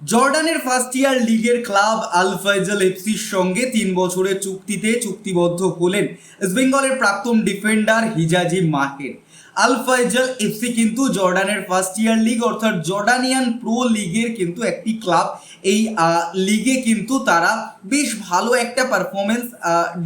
জর্ডানের ফার্স্ট ইয়ার লিগের club Al Faizal এফসির সঙ্গে তিন বছরের চুক্তিতে চুক্তিবদ্ধ হলেন ইস্টবেঙ্গলের প্রাক্তন defender Hijazi Maher. Al Faisal FC কিন্তু জর্ডানের ফার্স্ট ইয়ার লিগ অর্থাৎ জর্ডানিয়ান প্রো লিগের কিন্তু একটি ক্লাব এই লিগে কিন্তু তারা বেশ ভালো একটা পারফরমেন্স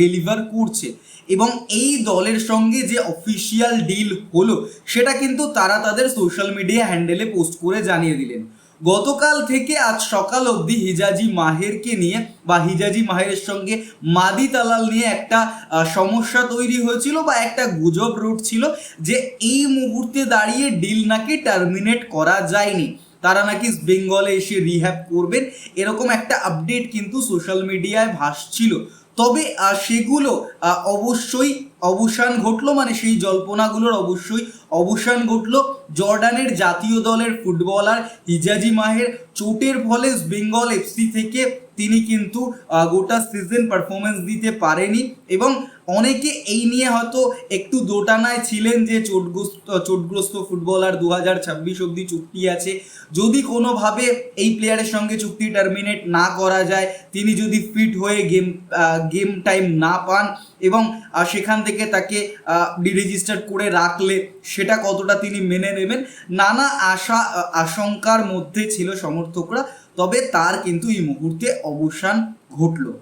ডেলিভার করছে। এবং এই দলের সঙ্গে যে অফিসিয়াল ডিল হলো, সেটা কিন্তু তারা তাদের সোশ্যাল মিডিয়া হ্যান্ডেলে পোস্ট করে জানিয়ে দিলেন। গতকাল থেকে আজ সকাল অবধি হিজাজি মাহেরকে নিয়ে বা হিজাজি মাহেরের সঙ্গে মাদি তালাল নিয়ে একটা সমস্যা তৈরি হয়েছিল বা একটা গুজব রুট ছিল যে এই মুহূর্তে দাঁড়িয়ে ডিল নাকি টার্মিনেট করা যায়নি। তারা নাকি বেঙ্গলে এসে রিহ্যাব করবেন, এরকম একটা আপডেট কিন্তু সোশ্যাল মিডিয়ায় ভাসছিল। তবে সেগুলো অবশ্যই অবসান ঘটলো মানে সেই জল্পনাগুলোর অবশ্যই অবসান ঘটলো। জর্ডানের জাতীয় দলের ফুটবলার হিজাজি মাহের চোটের ফলে বেঙ্গল এফসি থেকে তিনি কিন্তু গোটা সিজন পারফরমেন্স দিতে পারেনি এবং অনেকে এই নিয়ে হয়তো একটু দোটানায় ছিলেন যে চোটগ্রস্ত চোটগ্রস্ত ফুটবলার দু হাজার ছাব্বিশ অব্দি চুক্তি আছে। যদি কোনোভাবে এই প্লেয়ারের সঙ্গে চুক্তি টার্মিনেট না করা যায়, তিনি যদি ফিট হয়ে গেম গেম টাইম না পান এবং সেখান থেকে তাকে ডিরেজিস্টার করে রাখলে সেটা কতটা তিনি মেনে নেবেন? নানা আশা আশঙ্কার মধ্যে ছিল সমর্থকরা, তবে তার কিন্তু এই মুহূর্তে অবসান ঘটলো।